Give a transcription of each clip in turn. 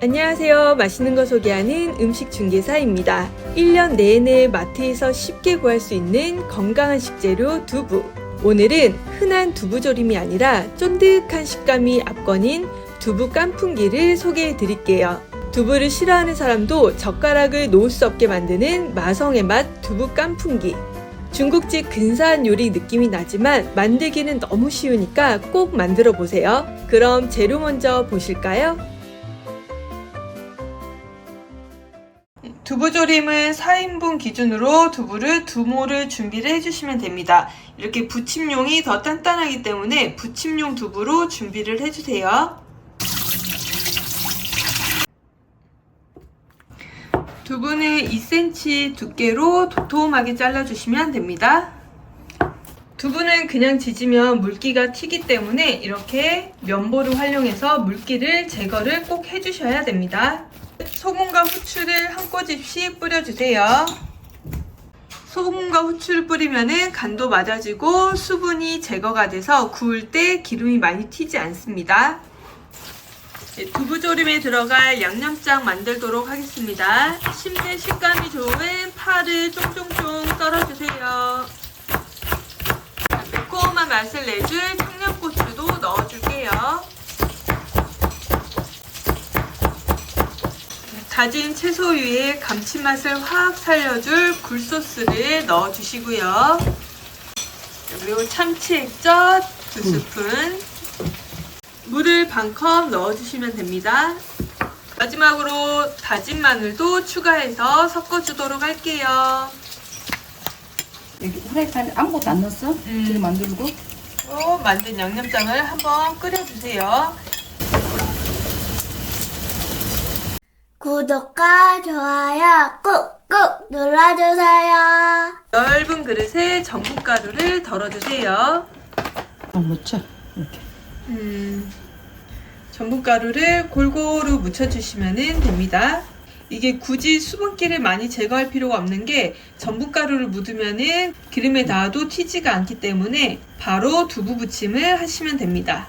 안녕하세요. 맛있는 거 소개하는 음식 중개사입니다. 1년 내내 마트에서 쉽게 구할 수 있는 건강한 식재료 두부. 오늘은 흔한 두부조림이 아니라 쫀득한 식감이 압권인 두부 깐풍기를 소개해 드릴게요. 두부를 싫어하는 사람도 젓가락을 놓을 수 없게 만드는 마성의 맛 두부 깐풍기. 중국집 근사한 요리 느낌이 나지만 만들기는 너무 쉬우니까 꼭 만들어 보세요. 그럼 재료 먼저 보실까요? 두부조림은 4인분 기준으로 두부를 두 모를 준비를 해주시면 됩니다. 이렇게 부침용이 더 단단하기 때문에 부침용 두부로 준비를 해주세요. 두부는 2cm 두께로 도톰하게 잘라주시면 됩니다. 두부는 그냥 지지면 물기가 튀기 때문에 이렇게 면보를 활용해서 물기를 제거를 꼭 해주셔야 됩니다. 소금과 후추를 한 꼬집씩 뿌려주세요. 소금과 후추를 뿌리면 간도 맞아지고 수분이 제거가 돼서 구울 때 기름이 많이 튀지 않습니다. 네, 두부조림에 들어갈 양념장 만들도록 하겠습니다. 씹는 식감이 좋은 파를 쫑쫑쫑 썰어주세요. 매콤한 맛을 내줄 청양고추도 넣어줄게요. 다진 채소 위에 감칠맛을 확 살려줄 굴소스를 넣어주시고요. 그리고 참치 액젓 두 스푼, 물을 반 컵 넣어주시면 됩니다. 마지막으로 다진 마늘도 추가해서 섞어주도록 할게요. 여기 후라이팬에 아무것도 안 넣었어? 음. 지금 만들고? 또 만든 양념장을 한번 끓여주세요. 구독과 좋아요 꾹꾹 눌러주세요. 넓은 그릇에 전분가루를 덜어주세요. 어, 넣자. 이렇게. 음, 전분가루를 골고루 묻혀주시면 됩니다. 이게 굳이 수분기를 많이 제거할 필요가 없는 게 전분가루를 묻으면 기름에 닿아도 튀지가 않기 때문에 바로 두부 부침을 하시면 됩니다.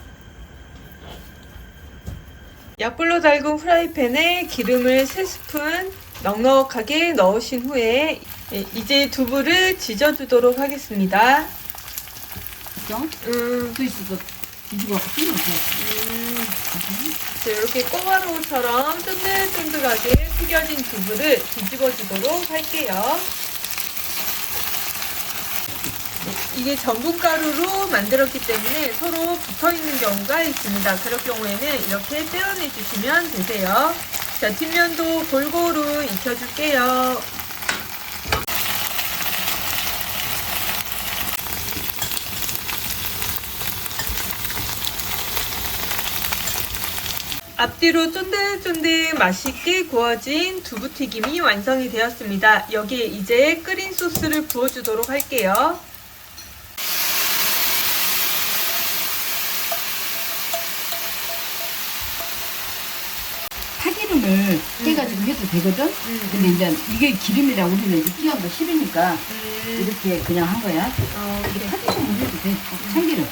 약불로 달군 프라이팬에 기름을 3스푼 넉넉하게 넣으신 후에 예, 이제 두부를 지져주도록 하겠습니다. 그죠? 음, 또 있어서 뒤집어. 음, 자, 이렇게 꼬마로우처럼 쫀득쫀득하게 튀겨진 두부를 뒤집어 주도록 할게요. 이게 전분가루로 만들었기 때문에 서로 붙어 있는 경우가 있습니다. 그럴 경우에는 이렇게 떼어내 주시면 되세요. 자, 뒷면도 골고루 익혀줄게요. 앞뒤로 쫀득쫀득 맛있게 구워진 두부튀김이 완성이 되었습니다. 여기에 이제 끓인 소스를 부어주도록 할게요. 파 기름을 떼가지고 해도 되거든? 근데 이제 이게 기름이라 우리는 이제 튀어거 싫으니까 음, 이렇게 그냥 한 거야. 어, 이렇게 파기름을 해도 돼. 참기름.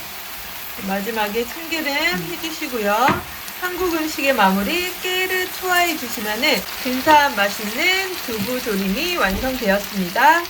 마지막에 참기름 해주시고요. 한국 음식의 마무리 깨를 투하해 주시면 근사한 맛있는 두부 조림이 완성되었습니다.